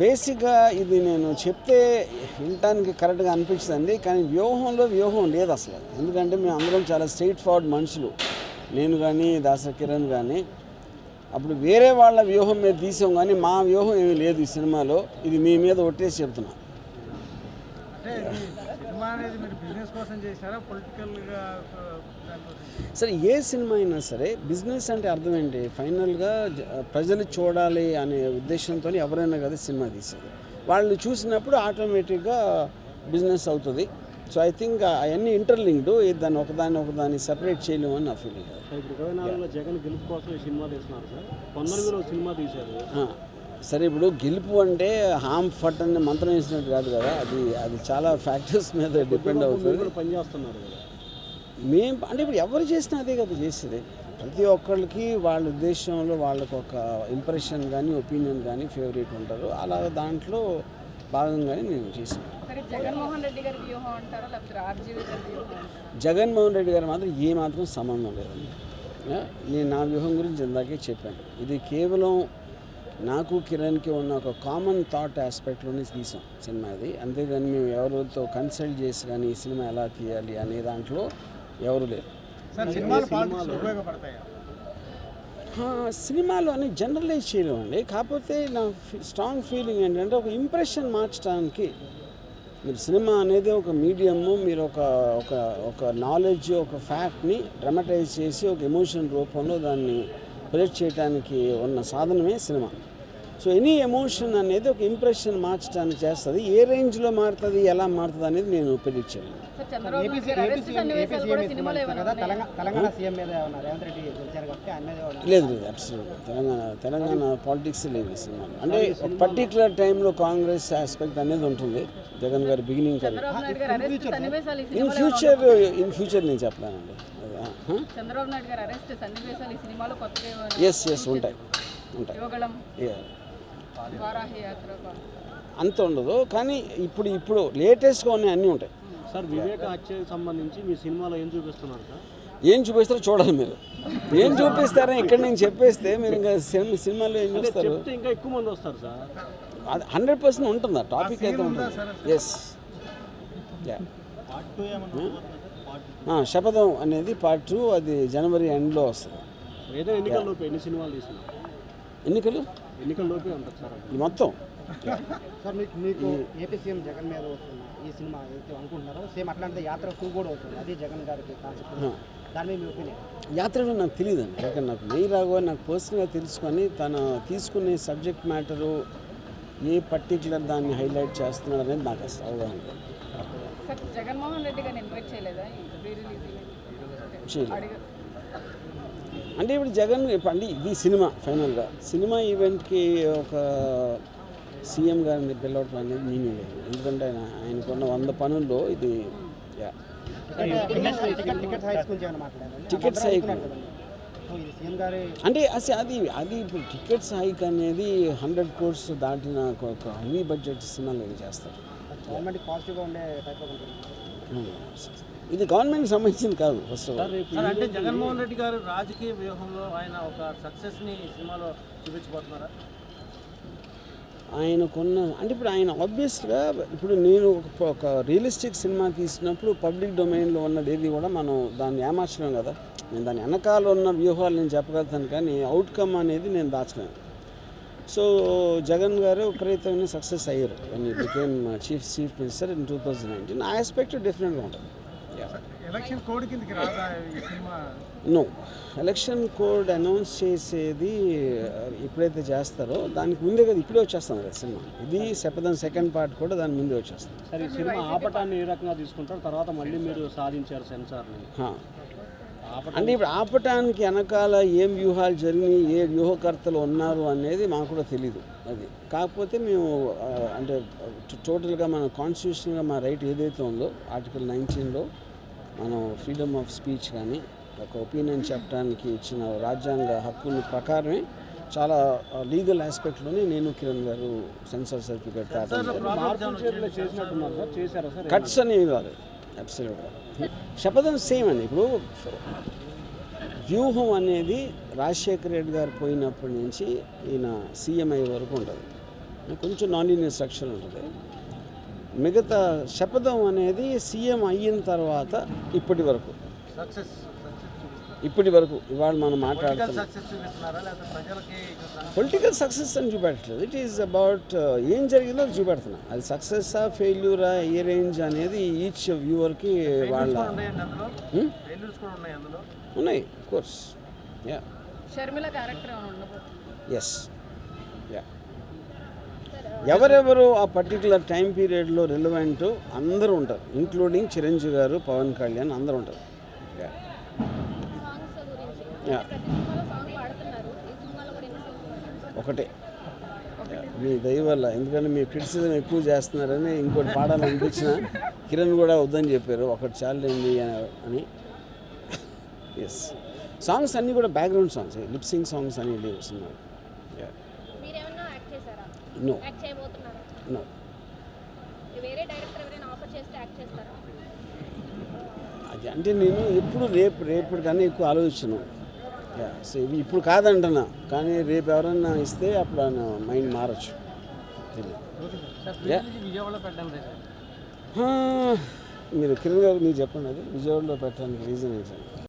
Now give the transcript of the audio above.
బేసిక్గా ఇది నేను చెప్తే వినటానికి కరెక్ట్గా అనిపించదండి కానీ వ్యూహంలో వ్యూహం లేదు అసలు. ఎందుకంటే మేము అందరం చాలా స్ట్రైట్ ఫార్వర్డ్ మనుషులు. నేను కానీ దాస కిరణ్ కానీ అప్పుడు వేరే వాళ్ళ వ్యూహం మీద తీసాం కానీ మా వ్యూహం ఏమీ లేదు ఈ సినిమాలో. ఇది మీ మీద ఒట్టేసి చెప్తున్నా. సరే ఏ సినిమా అయినా సరే బిజినెస్ అంటే అర్థం ఏంటి? ఫైనల్గా ప్రజలు చూడాలి అనే ఉద్దేశంతో ఎవరైనా కదా సినిమా తీసేది. వాళ్ళు చూసినప్పుడు ఆటోమేటిక్గా బిజినెస్ అవుతుంది. సో ఐ థింక్ అవన్నీ ఇంటర్లింక్డ్. దాన్ని ఒకదాన్ని ఒకదాన్ని సెపరేట్ చేయలేము అని నా ఫీలింగ్. ఇప్పుడు ఇరవై నాలుగులో జగన్ గెలుపు కోసం సినిమా తీస్తున్నారు సార్. పంతొమ్మిదిలో సినిమా తీశారు. సరే ఇప్పుడు గెలుపు అంటే హామ్ ఫట్ అనే మంత్రం వేసినట్టు కాదు కదా. అది అది చాలా ఫ్యాక్టర్స్ మీద డిపెండ్ అవుతుంది. పనిచేస్తున్నారు కదా. మేము అంటే ఇప్పుడు ఎవరు చేసినా అదే కదా చేసేది. ప్రతి ఒక్కళ్ళకి వాళ్ళ ఉద్దేశంలో వాళ్ళకు ఒక ఇంప్రెషన్ కానీ ఒపీనియన్ కానీ ఫేవరెట్ ఉంటారు. అలా దాంట్లో భాగంగానే నేను చేసాను సరే జగన్మోహన్ రెడ్డి గారి మాత్రం ఏ మాత్రం సంబంధం లేదండి. నేను నా వ్యూహం గురించి ఇందాకే చెప్పాను. ఇది కేవలం నాకు కిరణ్కి ఉన్న ఒక కామన్ థాట్ ఆస్పెక్ట్లోనే తీసాం సినిమా ఇది. అంతేగాని మేము ఎవరితో కన్సల్ట్ చేసి కానీ ఈ సినిమా ఎలా తీయాలి అనే దాంట్లో ఎవరు లేరు. సినిమాలో అని జనరలైజ్ చేయలేమండి. కాకపోతే నా స్ట్రాంగ్ ఫీలింగ్ ఏంటంటే ఒక ఇంప్రెషన్ మార్చడానికి మీరు సినిమా అనేది ఒక మీడియము మీరు ఒక ఒక ఒక నాలెడ్జ్ ఒక ఫ్యాక్ట్ని డ్రమటైజ్ చేసి ఒక ఎమోషన్ రూపంలో దాన్ని ప్రొజెక్ట్ చేయడానికి ఉన్న సాధనమే సినిమా. సో ఎనీ ఎమోషన్ అనేది ఒక ఇంప్రెషన్ మార్చడానికి చేస్తుంది. ఏ రేంజ్లో మారుతుంది ఎలా మారుతుంది అనేది నేను ప్రిడిక్ట్ చేయలేను సార్ చంద్రబాబు నాయుడు గారి అరెస్ట్ సన్నివేశాలు కూడా సినిమాలో ఏమైనా ఉన్నాయా? తెలంగాణ తెలంగాణ సీఎం మీద ఏమన్నా రేవంత్ రెడ్డి గెలిచారు కాబట్టి ఆయన మీద ఏమన్నా లేదు లేదు అబ్సల్యూట్ తెలంగాణ తెలంగాణ పాలిటిక్స్ లేవు ఈ సినిమాలో. అంటే ఒక పర్టికులర్ టైంలో కాంగ్రెస్ ఆస్పెక్ట్ అనేది ఉంటుంది. జగన్ గారి బిగినింగ్ కరీ చంద్రబాబు నాయుడు గారి అరెస్ట్ సన్నివేశాలు ఈ ఇన్ ఫ్యూచర్ ఇన్ ఫ్యూచర్ నేను చెప్పలేనండి. చంద్రబాబు నాయుడు గారి అరెస్ట్ సన్నివేశాలు ఈ సినిమాలో కొత్తగా ఏమైనా ఎస్ ఎస్ ఉంటాయి. ఉంటాయి. అంత ఉండదు. కానీ ఇప్పుడు ఇప్పుడు లేటెస్ట్గా ఉన్నాయి అన్నీ ఉంటాయి. సార్ వివేక హత్యకు సంబంధించి మీ సినిమాలో ఏం చూపిస్తున్నారు సార్? ఏం చూపిస్తారో చూడాలి మీరు. ఏం చూపిస్తారో ఇక్కడ నేను చెప్పేస్తే మీరు ఇంకా సినిమా సినిమాలో ఏం చూస్తారు? ఇంకా ఎక్కువ మంది వస్తారు సార్. అది హండ్రెడ్ పర్సెంట్ ఉంటుంది. ఆ టాపిక్ అయితే ఉంటుంది. ఎస్ శపథం అనేది పార్ట్ టూ అది జనవరి ఎండ్లో వస్తుంది. ఎన్నికలు? ఎన్నికల్లోపే ఉంటుంది సార్. ఈ మొత్తం? సార్ మీకు మీకు ఏపీ సీఎం జగన్ మీద వస్తుంది. ఈ సినిమా ఏదైతే అనుకుంటున్నారో సేమ్ అట్లాంటి యాత్ర టూ కూడా వస్తుంది అది జగన్ గారికి కాన్సెప్ట్ దాని మీద మీ ఒపీనియన్? యాత్రలో నాకు తెలియదండి. ఎందుకంటే నాకు నెయ్యి రాఘవ నాకు పర్సనల్గా తెలుసుకొని తను తీసుకునే సబ్జెక్ట్ మ్యాటరు ఏ పర్టికులర్ దాన్ని హైలైట్ చేస్తున్నాడు అనేది నాకు అసలు అవగాహన జగన్మోహన్ రెడ్డి గారిని ఇన్వైట్ చేయలేదు. అంటే ఇప్పుడు జగన్ అంటే ఇది సినిమా ఫైనల్గా. సినిమా ఈవెంట్కి ఒక సీఎం గారిని పిలవటం అనేది మీనింగ్ లేదు. ఎందుకంటే ఆయన ఆయనకున్న వంద పనుల్లో ఇది టికెట్స్ హైక్ అంటే అసలు అది అది ఇప్పుడు టికెట్స్ హైక్ అనేది హండ్రెడ్ కోర్స్ దాటిన ఒక హెవీ బడ్జెట్ సినిమాలు చేస్తారు? గవర్నమెంట్ ఇది గవర్నమెంట్కి సంబంధించింది కాదు ఫస్ట్ ఆఫ్ ఆల్ సార్ అంటే జగన్మోహన్ రెడ్డి గారు రాజకీయ వ్యూహంలో ఆయన ఒక సక్సెస్ని సినిమాలో చూపించబోతున్నారా? ఆయనకున్న అంటే ఇప్పుడు ఆయన ఆబ్వియస్గా ఇప్పుడు నేను ఒక ఒక రియలిస్టిక్ సినిమా తీసినప్పుడు పబ్లిక్ డొమైన్లో ఉన్నది ఏది కూడా మనం దాన్ని ఏమార్చలేం కదా. నేను దాని వెనకాల ఉన్న వ్యూహాలు నేను చెప్పగలుగుతాను కానీ అవుట్కమ్ అనేది నేను దాచలేను. సో జగన్ గారు విపరీతమైన సక్సెస్ అయ్యారు. Became chief chief minister in two thousand nineteen ఆ ఆస్పెక్ట్ డిఫరెంట్గా ఉంటుంది ఎలక్షన్ కోడ్ కిందకి రాదా ఈ cinema no election code announce చేసేది ఎప్పుడైతే చేస్తారో దానికి ముందే కదా ఇప్పుడే వచ్చేస్తాం కదా సినిమా. ఇది శపథం సెకండ్ పార్ట్ కూడా దాని ముందే వచ్చేస్తుంది సార్ ఈ సినిమా ఆపటాన్ని ఏ రకంగా తీసుకుంటారు? తర్వాత మళ్ళీ మీరు సాధించారు సెన్సార్ని. అంటే ఇప్పుడు ఆపటానికి వెనకాల ఏం వ్యూహాలు జరిగినాయి ఏ వ్యూహకర్తలు ఉన్నారు అనేది మాకు కూడా తెలీదు. అది కాకపోతే మేము అంటే టోటల్గా మన కాన్స్టిట్యూషన్గా మా రైట్ ఏదైతే ఉందో ఆర్టికల్ నైన్టీన్లో మనం ఫ్రీడమ్ ఆఫ్ స్పీచ్ కానీ ఒక ఒపీనియన్ చెప్పడానికి ఇచ్చిన రాజ్యాంగ హక్కుల ప్రకారమే చాలా లీగల్ ఆస్పెక్ట్లోనే నేను కిరణ్ గారు సెన్సార్ సర్టిఫికేట్ కట్స్ అనేవి కాదు అబ్సల్యూట్గా శపథం సేమ్ అండి. ఇప్పుడు వ్యూహం అనేది రాజశేఖర రెడ్డి గారు పోయినప్పటి నుంచి ఈయన సీఎం అయ్యే వరకు ఉంటుంది. కొంచెం నాన్ లీనియర్ స్ట్రక్చర్ ఉంటుంది. మిగతా శపథం అనేది సీఎం అయిన తర్వాత ఇప్పటి వరకు. ఇప్పటి వరకు ఇవాళ మనం మాట్లాడుతున్నాం పొలిటికల్ సక్సెస్ అని చూపెట్టలేదు ఇట్ ఈస్ అబౌట్ ఏం జరిగిందో అది చూపెడుతున్నా. అది సక్సెస్సా ఫెయిల్యూరా ఏ రేంజ్ అనేది ఈచ్ వ్యూవర్కి వాళ్ళ Hmm? ఉన్నాయి కోర్స్ యా ఎస్ ఎవరెవరు ఆ పర్టికులర్ టైం పీరియడ్లో రిలవెంట్ అందరూ ఉంటారు. ఇంక్లూడింగ్ చిరంజీవి గారు పవన్ కళ్యాణ్ అందరూ ఉంటారు. ఒకటే. మీ దయ వల్ల. ఎందుకంటే మీరు క్రిటిసిజం ఎక్కువ చేస్తున్నారని ఇంకోటి పాడాలనిపించిన కిరణ్ కూడా వద్దని చెప్పారు. ఒకటి చాలండి అని ఎస్ సాంగ్స్ అన్నీ కూడా బ్యాక్గ్రౌండ్ సాంగ్స్ లిప్సింగ్ సాంగ్స్ అని లేవు నో నో వేరే డైరెక్టర్ ఎవరైనా ఆఫర్ చేస్తే యాక్ట్ చేస్తారా? అది అంటే నేను ఎప్పుడు రేపు రేపటి కన్నా ఎక్కువ ఆలోచించను యా సో ఇవి ఇప్పుడు కాదంటున్నా. కానీ రేపు ఎవరన్నా ఇస్తే అప్పుడు నా మైండ్ మారచ్చు. మీరు కిరణ్ గారు మీరు చెప్పండి అది. విజయవాడలో పెట్టడానికి రీజన్ ఏంటండి